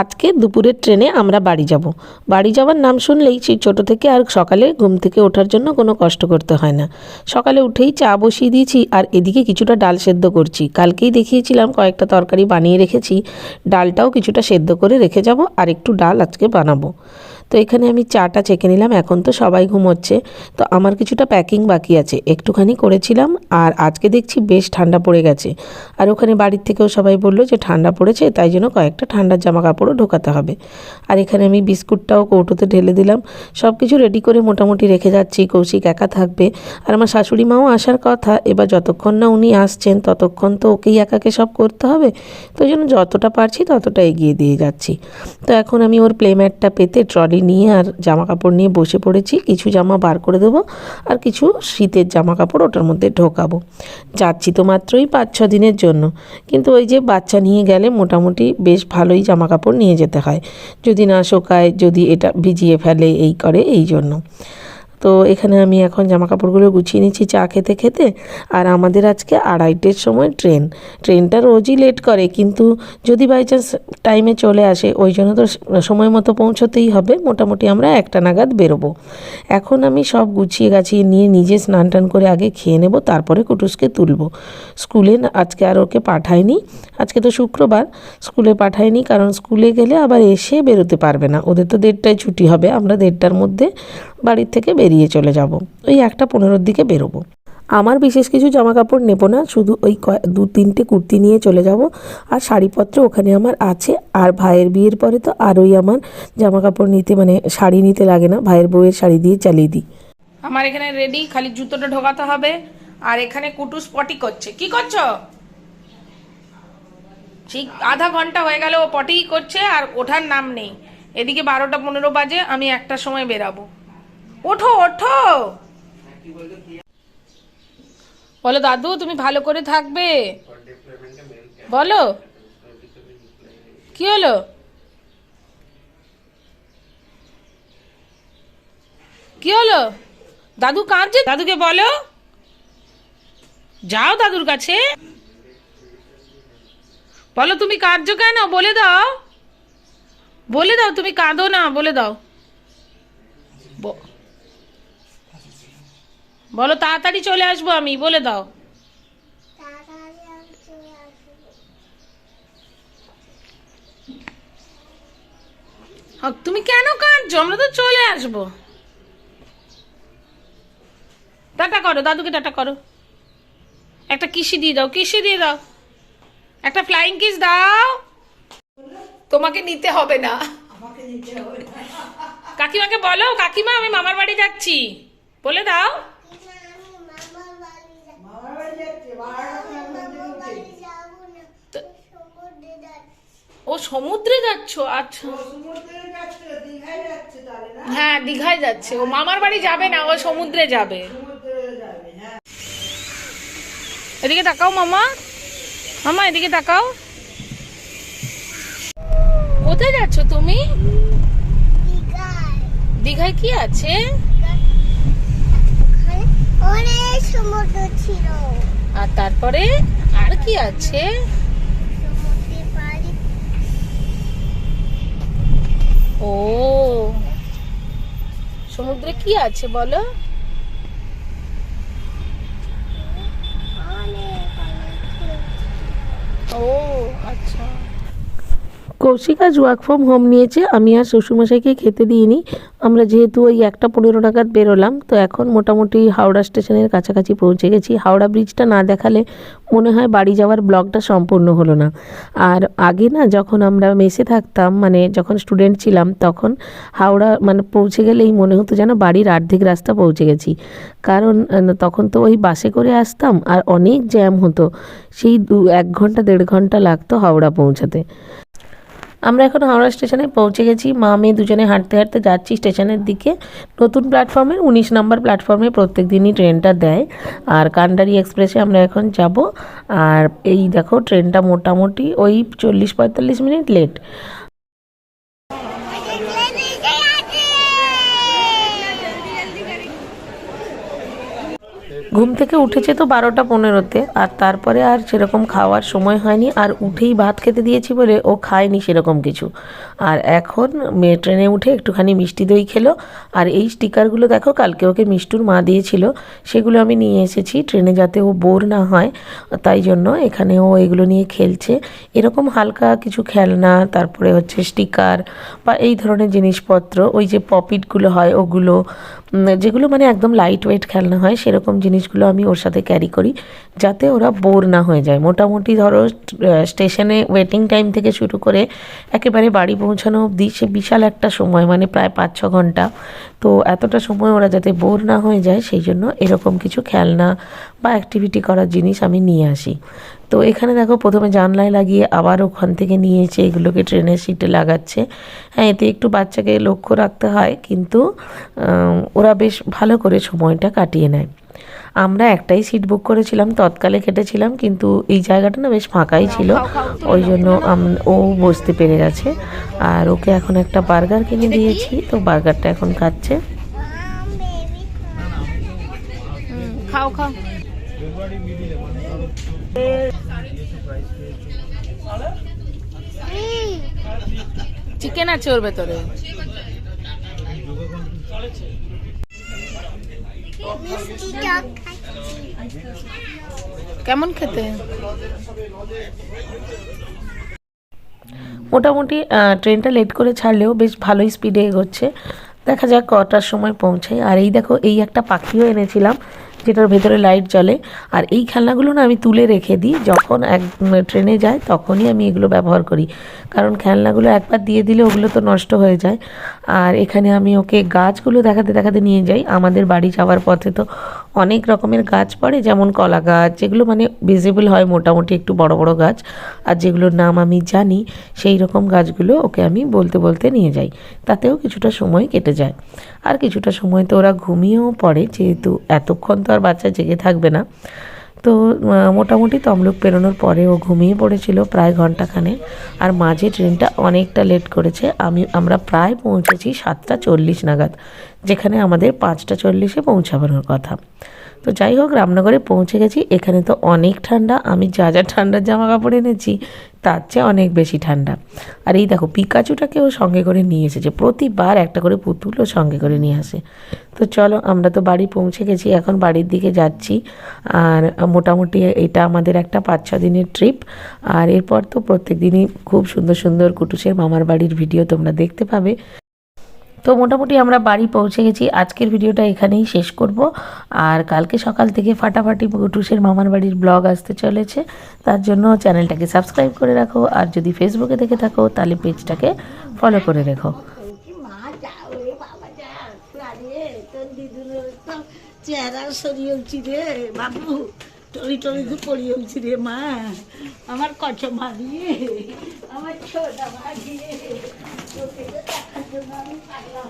আজকে দুপুরের ট্রেনে আমরা বাড়ি যাব। বাড়ি যাওয়ার নাম শুনলেই সেই ছোটো থেকে আর সকালে ঘুম থেকে ওঠার জন্য কোনো কষ্ট করতে হয় না। সকালে উঠেই চা বসিয়ে দিয়েছি আর এদিকে কিছুটা ডাল সেদ্ধ করছি। কালকেই দেখিয়েছিলাম কয়েকটা তরকারি বানিয়ে রেখেছি। ডালটাও কিছুটা সেদ্ধ করে রেখে যাব আর একটু ডাল আজকে বানাবো। তো এখানে আমি চাটা চেকে নিলাম, এখন তো সবাই ঘুমোচ্ছে। তো আমার কিছুটা প্যাকিং বাকি আছে, একটুখানি করেছিলাম আর আজকে দেখছি বেশ ঠান্ডা পড়ে গেছে। আর ওখানে বাড়ির থেকেও সবাই বলল যে ঠান্ডা পড়েছে, তাই জন্য কয়েকটা ঠান্ডার জামা কাপড়ও ঢোকাতে হবে। আর এখানে আমি বিস্কুটটাও কৌটোতে ঢেলে দিলাম। সব কিছু রেডি করে মোটামুটি রেখে যাচ্ছি, কৌশিক একা থাকবে। আর আমার শাশুড়ি মাও আসার কথা, এবার যতক্ষণ না উনি আসছেন, ততক্ষণ তো ওকেই একাকে সব করতে হবে। তো জন্য যতটা পারছি ততটা এগিয়ে দিয়ে যাচ্ছি। তো এখন আমি ওর প্লেম্যাটটা পেতে ট্রলি নিয়ে আর জামা কাপড় নিয়ে বসে পড়েছি। কিছু জামা বার করে দেবো আর কিছু শীতের জামা কাপড় ওটার মধ্যে ঢোকাবো। যাচ্ছি তো মাত্রই পাঁচ ছ দিনের জন্য। কিন্তু ওই যে বাচ্চা নিয়ে গেলে মোটামুটি বেশ ভালোই জামা কাপড় নিয়ে যেতে হয়। যদি না শোকায়, যদি এটা ভিজিয়ে ফেলে, এই করে, এই জন্য। তো এখানে আমি এখন জামা কাপড়গুলো গুছিয়ে নিচ্ছি চা খেতে খেতে। আর আমাদের আজকে আড়াইটের সময় ট্রেন। ট্রেনটা রোজই লেট করে, কিন্তু যদি বাই চান্স টাইমে চলে আসে, ওই জন্য তো সময় মতো পৌঁছতেই হবে। মোটামুটি আমরা একটা নাগাদ বেরোবো। এখন আমি সব গুছিয়ে গাছিয়ে নিয়ে নিজে স্নান টান করে আগে খেয়ে নেব, তারপরে কুটুসকে তুলবো। স্কুলে আজকে আর ওকে পাঠায়নি আজকে তো শুক্রবার, স্কুলে পাঠায়নি কারণ স্কুলে গেলে আবার এসে বেরোতে পারবে না। ওদের তো দেড়টায় ছুটি হবে, আমরা দেড়টার মধ্যে বাড়ির থেকে বেরিয়ে চলে যাব। ওই একটা পনেরোর দিকে বেরোবো। আমার বিশেষ কিছু জামা কাপড় নেব না, শুধু ওই দু তিনটে কুর্তি নিয়ে চলে যাব। আর শাড়িপত্র ওখানে আমার আছে। আর ভাইয়ের বিয়ের পরে তো আরোই আমার জামা কাপড় নিতে মানে শাড়ি নিতে লাগে না। ভাইয়ের বউয়ের শাড়ি দিয়ে চালিয়ে দিই। আমার এখানে রেডি খালি জুতোটা ঢোকাতে হবে। আর এখানে কুটুস পটি করছে। কি করছ? ঠিক আধা ঘণ্টা হয়ে গেল, ও পটি করছে আর ওঠার নাম নেই। এদিকে বারোটা পনেরো বাজে, আমি একটার সময় বেরাবো। ওঠো ওঠো। বলো, দাদু, তুমি ভালো করে থাকবে। বলো। কি হলো? কি হলো? দাদু কাঁদছে? দাদুকে বলো। যাও দাদুর কাছে। বলো, তুমি কাঁদছো কেন? বলে দাও। বলে দাও, তুমি কাঁদো না, বলে দাও। বলো তাড়াতাড়ি চলে আসব আমি, বলে দাও। তুমি কেন কাঁদছো? আমরা তো চলে আসব। টাটা করো, দাদুকে টাটা করো। একটা কিসি দিয়ে দাও, কিসি দিয়ে দাও। একটা ফ্লাইং কিস দাও। তোমাকে নিতে হবে না। কাকিমাকে বলো, কাকিমা, আমি মামার বাড়ি যাচ্ছি। বলে দাও তো- ও সমুদ্রে যাচ্ছ? আচ্ছা। হ্যাঁ দীঘায় যাচ্ছে। ও মামার বাড়ি যাবে না, ও সমুদ্রে যাবে। এদিকে তাকাও মামা। মামা, এদিকে তাকাও। কোথায় যাচ্ছ তুমি? দীঘায় কি আছে? ছিল। আর তারপরে আর কি আছে? ও। সমুদ্রে কি আছে বলো। ও আচ্ছা। কৌশিক আজ ওয়ার্ক ফ্রম হোম নিয়েছে, আমি আর শ্বশুরমশাইকে খেতে দিইনি। আমরা যেহেতু ওই একটা পনেরো নাগাদ বেরোলাম, তো এখন মোটামুটি হাওড়া স্টেশনের কাছাকাছি পৌঁছে গেছি। হাওড়া ব্রিজটা না দেখালে মনে হয় বাড়ি যাওয়ার ব্লগটা সম্পূর্ণ হলো না। আর আগে না যখন আমরা মেসে থাকতাম মানে যখন স্টুডেন্ট ছিলাম, তখন হাওড়া মানে পৌঁছে গেলেই মনে হতো যেন বাড়ির অর্ধেক রাস্তা পৌঁছে গেছি। কারণ তখন তো ওই বাসে করে আসতাম আর অনেক জ্যাম হতো। সেই দু, এক ঘণ্টা, দেড় ঘণ্টা লাগতো হাওড়া পৌঁছাতে। আমরা এখন হাওড়া স্টেশনে পৌঁছে গেছি। মা, মেয়ে দুজনে হাঁটতে হাঁটতে যাচ্ছি স্টেশনের দিকে। নতুন প্ল্যাটফর্মে উনিশ নম্বর প্ল্যাটফর্মে প্রত্যেক দিনই ট্রেনটা দেয়। আর কান্ডারি এক্সপ্রেসে আমরা এখন যাব। আর এই দেখো, ট্রেনটা মোটামুটি ওই চল্লিশ পঁয়তাল্লিশ মিনিট লেট দেখলে ভিজে আছে। ঘুম থেকে উঠেছে তো বারোটা পনেরোতে, আর তারপরে আর সেরকম খাওয়ার সময় হয়নি, আর উঠেই ভাত খেতে দিয়েছি বলে ও খায়নি সেরকম কিছু। আর এখন মেয়ে ট্রেনে উঠে একটুখানি মিষ্টি দই খেলো, আর এই স্টিকারগুলো দেখো কালকে ওকে মিষ্টুর মা দিয়েছিল, সেগুলো আমি নিয়ে এসেছি, ট্রেনে যাতে ও বোর না হয়, তাই জন্য এখানে ও এগুলো নিয়ে খেলছে। এরকম হালকা কিছু খেলনা, তারপরে হচ্ছে স্টিকার বা এই ধরনের জিনিসপত্র, ওই যে পপিটগুলো হয় ওগুলো যেগুলো মানে একদম লাইট ওয়েট খেলনা হয়, সেরকম জিনিসগুলো আমি ওর সাথে ক্যারি করি, যাতে ওরা বোর না হয়ে যায়। মোটামুটি ধরো স্টেশনে ওয়েটিং টাইম থেকে শুরু করে একেবারে বাড়ি পৌঁছানো অবধি সে বিশাল একটা সময় মানে প্রায় পাঁচ ছ ঘণ্টা। তো এতটা সময় ওরা যাতে বোর না হয়ে যায়, সেই জন্য এরকম কিছু খেলনা বা অ্যাক্টিভিটি করার জিনিস আমি নিয়ে আসি। তো এখানে দেখো, প্রথমে জানলায় লাগিয়ে আবার ওখান থেকে নিয়েছে, এগুলোকে ট্রেনের সিটে লাগাচ্ছে। হ্যাঁ এতে একটু বাচ্চাকে লক্ষ্য রাখতে হয়, কিন্তু ওরা বেশ ভালো করে সময়টা কাটিয়ে নেয়। আমরা একটাই সিট বুক করেছিলাম তৎকালে কেটেছিলাম কিন্তু এই জায়গাটা না বেশ ফাঁকাই ছিল। ওই জন্য ও বসতে পেরে গেছে। আর ওকে এখন একটা বার্গার কিনে দিয়েছি তো বার্গারটা এখন খাচ্ছে। খাও খাও। চিকেন আছে ওর ভেতরে। কেমন খেতে? মোটামুটি ট্রেনটা লেট করে ছাড়লেও বেশ ভালোই স্পিডে এগোচ্ছে। দেখা যাক কটার সময় পৌঁছায় আর এই দেখো, এই একটা পাখিও এনেছিলাম। যেটার ভেতরে লাইট জ্বলে। আর এই খেলনাগুলো না আমি তুলে রেখে দিই, যখন এক ট্রেনে যায় তখনই আমি এগুলো ব্যবহার করি। কারণ খেলনাগুলো একবার দিয়ে দিলে ওগুলো তো নষ্ট হয়ে যায়। আর এখানে আমি ওকে গাছগুলো দেখাতে দেখাতে নিয়ে যাই, আমাদের বাড়ি যাওয়ার পথে তো। অনেক রকমের গাছ পড়ে, যেমন কলা গাছ, যেগুলো মানে ভিজিবল হয় মোটামুটি একটু বড় বড় গাছ। আর যেগুলোর নাম আমি জানি, সেই রকম গাছগুলো ওকে আমি বলতে বলতে নিয়ে যাই। তাতেও কিছুটা সময় কেটে যায়। আর কিছুটা সময় তো ওরা ঘুমিয়েও পড়ে, যেহেতু এতক্ষণ তো আর বাচ্চা জেগে থাকবে না। তো মোটামুটি তমলুক পেরোনোর পরে ও ঘুমিয়ে পড়েছিল প্রায় ঘন্টাখানে আর মাঝে ট্রেনটা অনেকটা লেট করেছে। আমি, আমরা প্রায় পৌঁছেছি সাতটা চল্লিশ নাগাদ, যেখানে আমাদের পাঁচটা চল্লিশে পৌঁছাবানোর কথা। তো যাই হোক, রামনগরে পৌঁছে গেছি। এখানে তো অনেক ঠান্ডা। আমি যা যা ঠান্ডার জামা কাপড় এনেছি, তার চেয়ে অনেক বেশি ঠান্ডা। আর এই দেখো, পিকাচুটাকেও সঙ্গে করে নিয়ে এসেছে। প্রতিবার একটা করে পুতুলও সঙ্গে করে নিয়ে আসে। তো চলো, আমরা তো বাড়ি পৌঁছে গেছি। এখন বাড়ির দিকে যাচ্ছি। আর মোটামুটি এটা আমাদের একটা পাঁচ, ছ দিনের ট্রিপ। আর এরপর তো প্রত্যেক দিনই খুব সুন্দর সুন্দর কুটুসের মামার বাড়ির ভিডিও তোমরা দেখতে পাবে। তো মোটামুটি আমরা বাড়ি পৌঁছে গেছি। আজকের ভিডিওটা এখানেই শেষ করব। আর কালকে সকাল থেকে ফাটাফাটি কুটুসের মামার বাড়ির ব্লগ আসতে চলেছে। তার জন্য চ্যানেলটাকে সাবস্ক্রাইব করে রাখো। আর যদি ফেসবুকে দেখে থাকো, তাহলে পেজটাকে ফলো করে রেখো। মা আমার কচ মারিয়ে আমার ছোটা তোকে তো দেখার জন্য আমি পাগলা